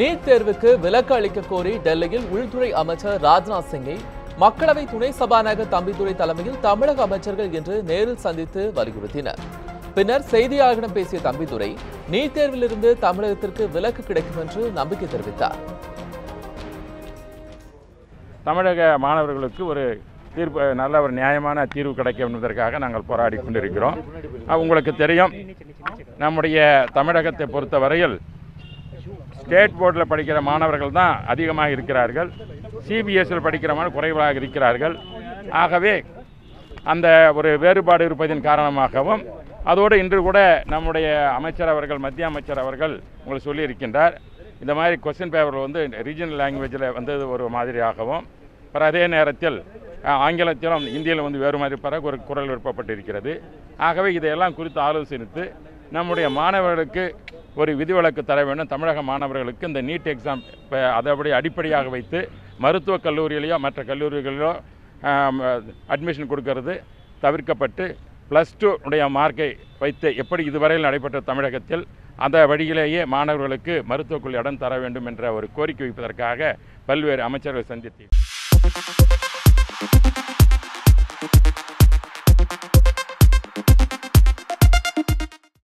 NEET தேர்வுக்கு விலக்கு அளிக்க கோரி டெல்லியில் உள்துறை அமைச்சர் ராஜ்நாத் சிங்கை மக்களவை துணை சபாநாயகர் தம்பிதுரை தலைமையில் தமிழக அமைச்சர்கள் இன்று நேரில் சந்தித்து வலியுறுத்தினர். பின்னர் செய்தியாளர்களிடம் பேசிய தம்பிதுரை நீட் தேர்விலிருந்து தமிழகத்திற்கு விலக்கு கிடைக்கும் என்று நம்பிக்கை தெரிவித்தார். தமிழக மாணவர்களுக்கு ஒரு தீர்ப்பு நல்ல ஒரு நியாயமான தீர்வு கிடைக்கும் என்பதற்காக நாங்கள் போராடி கொண்டிருக்கிறோம். உங்களுக்கு தெரியும் நம்முடைய தமிழகத்தை பொறுத்தவரையில் ஸ்டேட் போர்டில் படிக்கிற மாணவர்கள் தான் அதிகமாக இருக்கிறார்கள். சிபிஎஸ்சியில் படிக்கிற குறைவாக இருக்கிறார்கள். ஆகவே அந்த ஒரு வேறுபாடு இருப்பதன் காரணமாகவும் அதோடு இன்று கூட நம்முடைய அமைச்சர் அவர்கள் மத்திய அமைச்சர் அவர்கள் உங்களுக்கு சொல்லியிருக்கின்றார். இந்த மாதிரி கொஸ்டின் பேப்பர் வந்து ரீஜனல் லாங்குவேஜில் வந்தது ஒரு மாதிரியாகவும் அப்புறம் அதே நேரத்தில் ஆங்கிலத்திலும் இந்தியில் வந்து வேறு மாதிரி பிறகு ஒரு குரல் விருப்பப்பட்டிருக்கிறது. ஆகவே இதையெல்லாம் குறித்து ஆலோசனித்து நம்முடைய மாணவர்களுக்கு ஒரு விதிவிலக்கு தர வேண்டும் தமிழக மாணவர்களுக்கு இந்த நீட் எக்ஸாம் அதைபடி அடிப்படையாக வைத்து மருத்துவக் கல்லூரியிலேயோ மற்ற கல்லூரிகளிலோ அட்மிஷன் கொடுக்கறது தவிர்க்கப்பட்டு ப்ளஸ் டூ உடைய மார்க்கை வைத்து எப்படி இதுவரையில் நடைபெற்ற தமிழகத்தில் அந்த வழியிலேயே மாணவர்களுக்கு மருத்துவக்குள் இடம் தர வேண்டும் என்ற ஒரு கோரிக்கை வைப்பதற்காக பல்வேறு அமைச்சர்கள் சந்தித்தேன்.